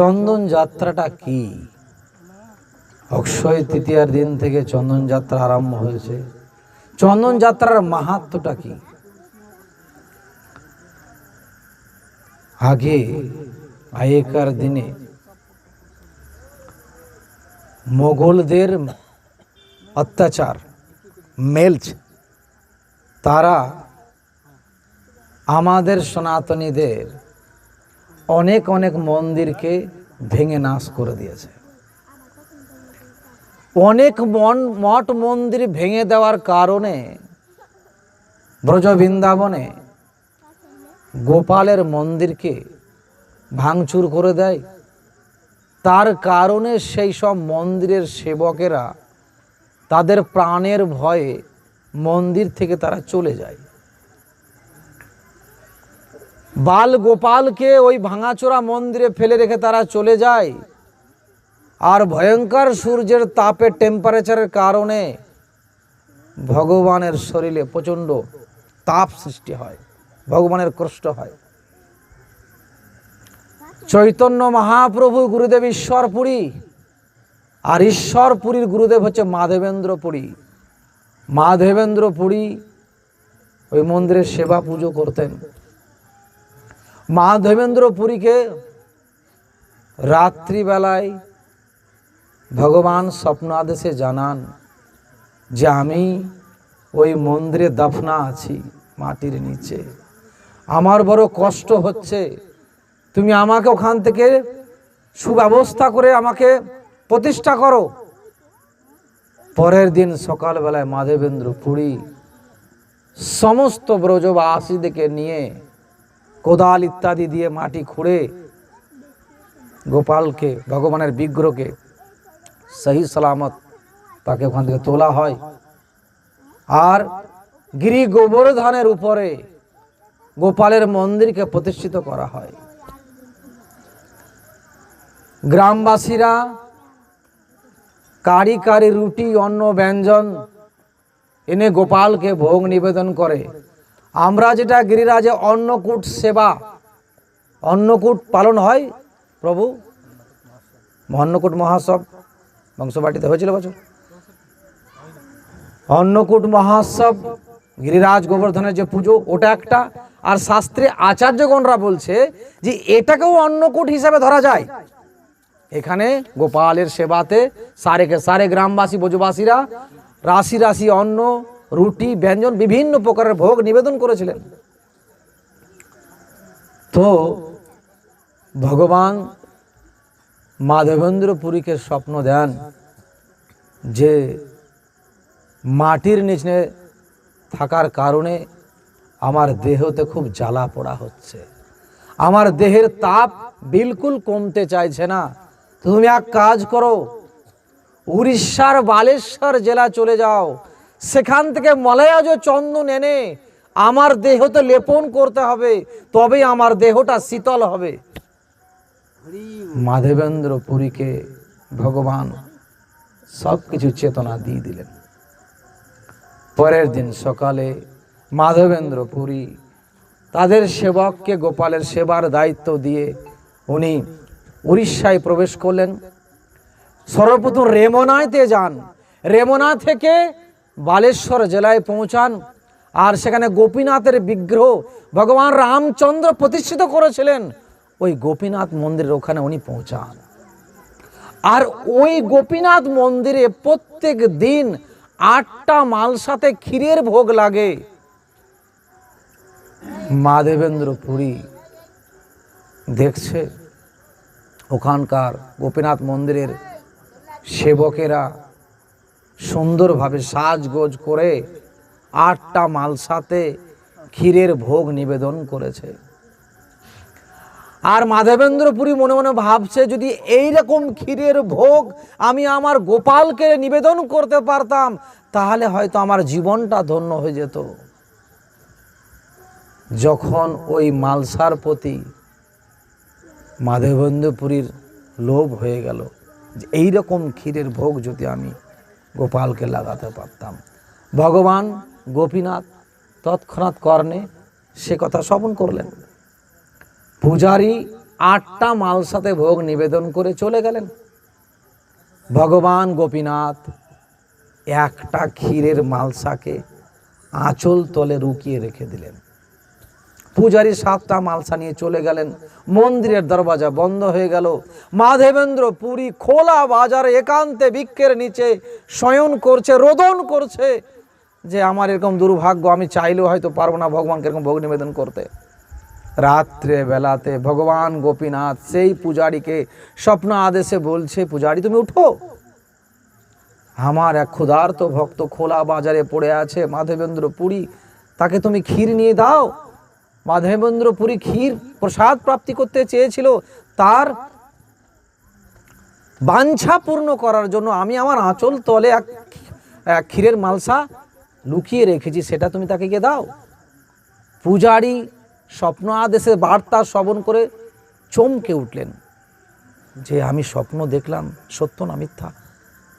চন্দন যাত্রাটা কি? অক্ষয় তৃতীয়ার দিন থেকে চন্দন যাত্রা আরম্ভ হয়েছে। চন্দন যাত্রার মাহাত্মটা কি? আগে আগেকার দিনে মোগলদের অত্যাচার, মেলচ, তারা আমাদের সনাতনীদের অনেক অনেক মন্দিরকে ভেঙে নাশ করে দিয়েছে। অনেক মন, মঠ মন্দির ভেঙে দেওয়ার কারণে ব্রজ বৃন্দাবনে গোপালের মন্দিরকে ভাঙচুর করে দেয়। তার কারণে সেই সব মন্দিরের সেবকেরা তাদের প্রাণের ভয়ে মন্দির থেকে তারা চলে যায়। বাল গোপালকে ওই ভাঙাচোরা মন্দিরে ফেলে রেখে তারা চলে যায়। আর ভয়ঙ্কর সূর্যের তাপে টেম্পারেচারের কারণে ভগবানের শরীরে প্রচণ্ড তাপ সৃষ্টি হয়, ভগবানের কষ্ট হয়। চৈতন্য মহাপ্রভু গুরুদেব ঈশ্বরপুরী আর ঈশ্বরপুরীর গুরুদেব হচ্ছে মাধবেন্দ্র পুরী মাধবেন্দ্র পুরী ওই মন্দিরের সেবা পুজো করতেন। মাধবেন্দ্র পুরীকে রাত্রিবেলায় ভগবান স্বপ্ন আদেশে জানান যে আমি ওই মন্দিরে দাফনা আছি মাটির নিচে। আমার বড় কষ্ট হচ্ছে। তুমি আমাকে ওখান থেকে সুব্যবস্থা করে আমাকে প্রতিষ্ঠা করো। পরের দিন সকালবেলায় মাধবেন্দ্র পুরী সমস্ত ব্রজবাসীদেরকে নিয়ে কোদাল ইত্যাদি দিয়ে মাটি খুঁড়ে গোপালকে, ভগবানের বিগ্রহকে সহি সালামত তাকে ওখান থেকে তোলা হয়। আর গিরি গোবর্ধনের উপরে গোপালের মন্দিরকে প্রতিষ্ঠিত করা হয়। গ্রামবাসীরা কারি কারি রুটি, অন্ন, ব্যঞ্জন এনে গোপালকে ভোগ নিবেদন করে। আমরা যেটা গিরিরাজে অন্নকূট সেবা, অন্নকূট পালন হয়, প্রভু, অন্নকূট মহাসব, বংশবাটিতে হয়েছিল বছর। অন্নকূট মহোৎসব গিরিরাজ গোবর্ধনের যে পুজো, ওটা একটা। আর শাস্ত্রে আচার্যগণরা বলছে যে, এটাকেও অন্নকূট হিসাবে ধরা যায়। এখানে গোপালের সেবাতে সারেকে সারে গ্রামবাসী ব্রজবাসীরা রাশি রাশি অন্ন রুটি, ব্যঞ্জন, বিভিন্ন প্রকারের ভোগ নিবেদন করেছিলেন। তো ভগবান মাধবেন্দ্র পুরীকে স্বপ্ন দেন যে মাটির নিচে থাকার কারণে আমার দেহতে খুব জ্বালা পোড়া হচ্ছে। আমার দেহের তাপ বিলকুল কমতে চাইছে না। তুমি এক কাজ করো, উড়িষ্যার বালেশ্বর জেলা চলে যাও। সেখান থেকে মলয়াজ চন্দন এনে আমার দেহতে লেপন করতে হবে, তবেই আমার দেহটা শীতল হবে। মাধবেন্দ্র পুরীকে ভগবান সব কিছু চেতনা দিয়ে দিলেন। পরের দিন সকালে মাধবেন্দ্র পুরী তাদের সেবককে গোপালের সেবার দায়িত্ব দিয়ে উনি উড়িষ্যায় প্রবেশ করলেন। সর্বপ্রথম রেমনাতে যান। রেমনা থেকে বালেশ্বর জেলায় পৌঁছান। আর সেখানে গোপীনাথের বিগ্রহ ভগবান রামচন্দ্র প্রতিষ্ঠিত করেছিলেন। ওই গোপীনাথ মন্দিরের ওখানে উনি পৌঁছান। আর ওই গোপীনাথ মন্দিরে প্রত্যেক দিন আটটা মালসাতে ক্ষীরের ভোগ লাগে। মাধবেন্দ্র পুরী দেখছে। ওখানকার গোপীনাথ মন্দিরের সেবকেরা সুন্দরভাবে সাজগোজ করে আটটা মালসাতে ক্ষীরের ভোগ নিবেদন করেছে। আর মাধবেন্দ্রপুরী মনে মনে ভাবছে, যদি এই রকম ক্ষীরের ভোগ আমি আমার গোপালকে নিবেদন করতে পারতাম, তাহলে হয়তো আমার জীবনটা ধন্য হয়ে যেত। যখন ওই মালসার প্রতি মাধবেন্দ্রপুরীর লোভ হয়ে গেল, যে এইরকম ক্ষীরের ভোগ যদি আমি গোপালকে লাগাতে পারতাম। ভগবান গোপীনাথ তৎক্ষণাৎ কর্ণে সে কথা শ্রবণ করলেন। পূজারী আটটা মালসাতে ভোগ নিবেদন করে চলে গেলেন। ভগবান গোপীনাথ একটা ক্ষীরের মালসাকে আঁচল তলে রুকিয়ে রেখে দিলেন। পূজারী সাতটা মালসা নিয়ে চলে গেলেন। মন্দিরের দরওয়াজা বন্ধ হয়ে গেল। মাধবেন্দ্র পুরী খোলা বাজারে একান্তে বৃক্ষের নিচে শয়ন করছে, রোদন করছে যে আমার এরকম দুর্ভাগ্য, আমি চাইলেও হয়তো পারব না ভগবানকে এরকম ভোগ নিবেদন করতে। রাত্রে বেলাতে ভগবান গোপীনাথ সেই পূজারীকে স্বপ্ন আদেশে বলছে, পূজারী, তুমি উঠো। আমার এক ক্ষুধার্ত ভক্ত খোলা বাজারে পড়ে আছে। মাধবেন্দ্র পুরী, তাকে তুমি ক্ষীর নিয়ে দাও। মাধবেন্দ্র পুরী ক্ষীর প্রসাদ প্রাপ্তি করতে চেয়েছিল তার বাঞ্ছা পূর্ণ করার জন্য আমি আমার আঁচল তলে এক এক ক্ষীরের মালসা লুকিয়ে রেখেছি সেটা তুমি তাকে গিয়ে দাও। পূজারী স্বপ্ন আদেশে বার্তা শ্রবণ করে চমকে উঠলেন যে আমি স্বপ্ন দেখলাম সত্য না মিথ্যা?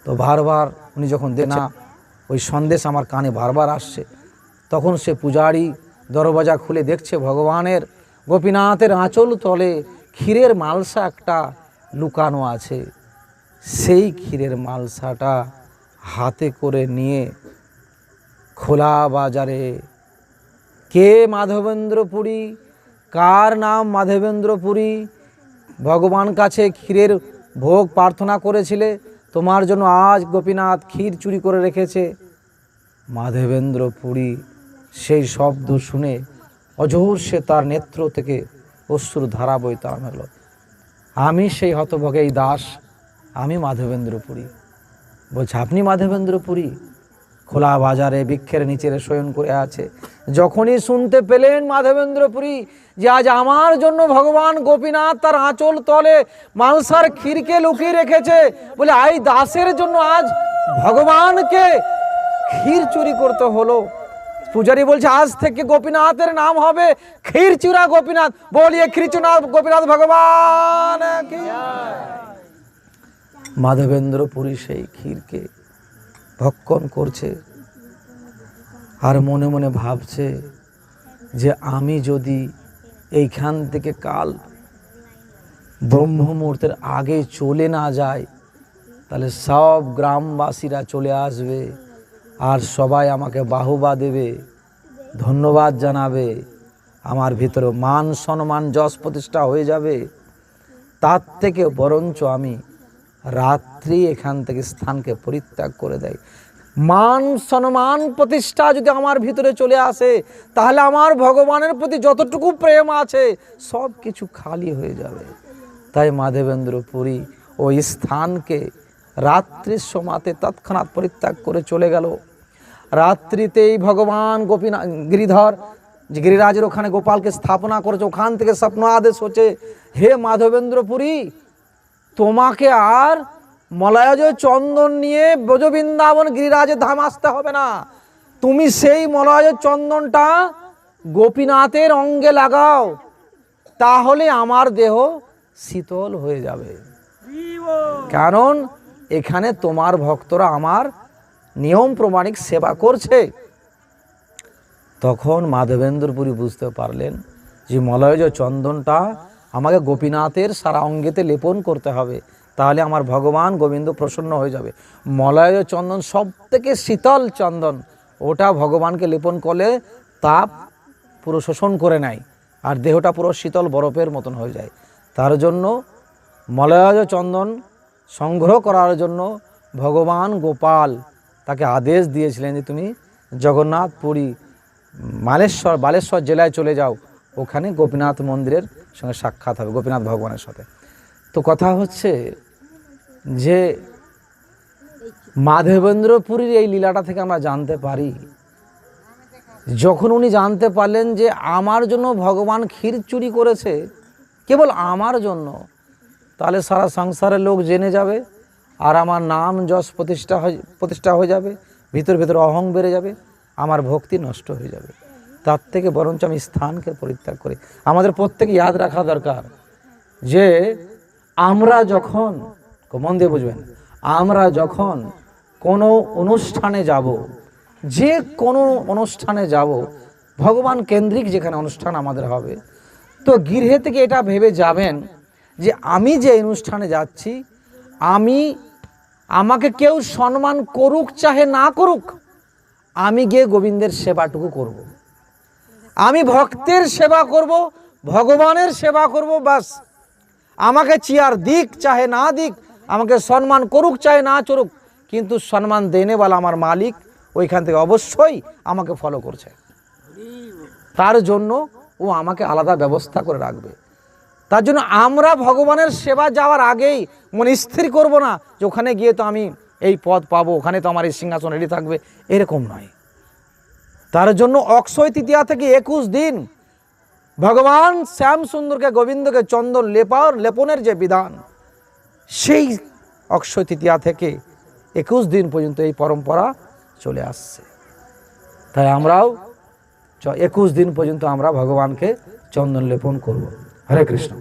তো বারবার উনি যখন দেনা ওই সন্দেশ আমার কানে বারবার আসছে তখন সে পূজারী দরওয়াজা খুলে দেখছে ভগবানের। গোপীনাথের আঁচল তলে ক্ষীরের মালসা একটা লুকানো আছে। সেই ক্ষীরের মালসাটা হাতে করে নিয়ে খোলা বাজারে, কে মাধবেন্দ্র পুরী কার নাম মাধবেন্দ্র পুরী ভগবান কাছে ক্ষীরের ভোগ প্রার্থনা করেছিলে, তোমার জন্য আজ গোপীনাথ ক্ষীর চুরি করে রেখেছে। মাধবেন্দ্র পুরী সেই শব্দ শুনে অজোর সে তার নেত্র থেকে অশ্রু ধারা বইতে আরম্ভ আমি সেই হতভগে এই দাস, আমি মাধবেন্দ্র পুরী বলছে, আপনি মাধবেন্দ্র পুরী খোলা বাজারে বৃক্ষের নিচে শয়ন করে আছে। যখনই শুনতে পেলেন মাধবেন্দ্র পুরী যে আজ আমার জন্য ভগবান গোপীনাথ তার আঁচল তলে মালসার ক্ষীরকে লুকিয়ে রেখেছে, বলে, আই দাসের জন্য আজ ভগবানকে ক্ষীর চুরি করতে হলো। পূজারী বলছে, আজ থেকে গোপীনাথের নাম হবে ক্ষীরচূড়া গোপীনাথ। বলিয়ে ক্ষীরচূড়া গোপীনাথ ভগবান মাধবেন্দ্র পুরী সেই ক্ষীরকে ভক্ষণ করছে আর মনে মনে ভাবছে যে আমি যদি এইখান থেকে কাল ব্রহ্ম মুহূর্তের আগে চলে না যায়, তাহলে সব গ্রামবাসীরা চলে আসবে। আর সবাই আমাকে বাহুবা দেবে, ধন্যবাদ জানাবে। আমার ভিতরে মান সম্মান, যশ প্রতিষ্ঠা হয়ে যাবে। তার থেকে বরঞ্চ আমি রাত্রি এখান থেকে স্থানকে পরিত্যাগ করে দেয় মান সম্মান প্রতিষ্ঠা যদি আমার ভিতরে চলে আসে, তাহলে আমার ভগবানের প্রতি যতটুকু প্রেম আছে সব কিছু খালি হয়ে যাবে। তাই মাধবেন্দ্র পুরী ওই স্থানকে রাত্রির সমাতে তৎক্ষণাৎ পরিত্যাগ করে চলে গেল। রাত্রিতেই ভগবান গোপীনাথ গিরিধর যে গিরিরাজের ওখানে গোপালকে স্থাপনা করেছে ওখান থেকে স্বপ্ন আদেশ হচ্ছে হে মাধবেন্দ্রপুরী তোমাকে আর মলয়জ চন্দন নিয়ে ব্রজবৃন্দাবন গিরিরাজের ধাম আসতে হবে না। তুমি সেই মলয়জ চন্দনটা গোপীনাথের অঙ্গে লাগাও তাহলে আমার দেহ শীতল হয়ে যাবে। কারণ এখানে তোমার ভক্তরা আমার নিয়ম প্রমাণিক সেবা করছে। তখন মাধবেন্দ্রপুরী বুঝতে পারলেন যে মলয়জ চন্দনটা আমাকে গোপীনাথের সারা অঙ্গেতে লেপন করতে হবে, তাহলে আমার ভগবান গোবিন্দ প্রসন্ন হয়ে যাবে। মলয়জ চন্দন সব থেকে শীতল চন্দন, ওটা ভগবানকে লেপন করলে তাপ পুরো শোষণ করে নেয় আর দেহটা পুরো শীতল বরফের মতন হয়ে যায়। তার জন্য মলয়জ চন্দন সংগ্রহ করার জন্য ভগবান গোপাল তাকে আদেশ দিয়েছিলেন যে তুমি জগন্নাথ পুরী মালেশ্বর, বালেশ্বর জেলায় চলে যাও। ওখানে গোপীনাথ মন্দিরের সঙ্গে সাক্ষাৎ হবে, গোপীনাথ ভগবানের সাথে। তো কথা হচ্ছে যে মাধবেন্দ্র পুরীর এই লীলাটা থেকে আমরা জানতে পারি। যখন উনি জানতে পারলেন যে আমার জন্য ভগবান ক্ষীর চুরি করেছে, কেবল আমার জন্য, তাহলে সারা সংসারের লোক জেনে যাবে। আর আমার নাম যশ প্রতিষ্ঠা হয়ে প্রতিষ্ঠা হয়ে যাবে, ভিতর ভিতর অহং বেড়ে যাবে, আমার ভক্তি নষ্ট হয়ে যাবে। তার থেকে বরঞ্চ আমি স্থানকে পরিত্যাগ করি। আমাদের প্রত্যেকে ইয়াদ রাখা দরকার যে আমরা যখন মন দিয়ে বুঝবেন, আমরা যখন কোনো অনুষ্ঠানে যাব, যে কোনো অনুষ্ঠানে যাব, ভগবান কেন্দ্রিক যেখানে অনুষ্ঠান আমাদের হবে, তো গৃহে থেকে এটা ভেবে যাবেন যে আমি যে অনুষ্ঠানে যাচ্ছি, আমি আমাকে কেউ সম্মান করুক, চাহে না করুক, আমি গিয়ে গোবিন্দের সেবাটুকু করব। আমি ভক্তের সেবা করব, ভগবানের সেবা করব, বাস। আমাকে চেয়ার দিক, চাহে না দিক, আমাকে সম্মান করুক, চাহে না চড়ুক, কিন্তু সম্মান দেনেওয়ালা আমার মালিক, ওইখান থেকে অবশ্যই আমাকে ফলো করছে। তার জন্য ও আমাকে আলাদা ব্যবস্থা করে রাখবে। তার জন্য আমরা ভগবানের সেবা যাওয়ার আগেই মনে স্থির করব না যে ওখানে গিয়ে তো আমি এই পদ পাবো, ওখানে তো আমার এই সিংহাসন রেডি থাকবে। এরকম নয়। তার জন্য অক্ষয় তৃতীয়া থেকে একুশ দিন ভগবান শ্যাম সুন্দরকে গোবিন্দকে চন্দন লেপার, লেপনের যে বিধান, সেই অক্ষয় তৃতীয়া থেকে একুশ দিন পর্যন্ত এই পরম্পরা চলে আসছে। তাই আমরাও একুশ দিন পর্যন্ত আমরা ভগবানকে চন্দন লেপন করব। హరే కృష్ణ.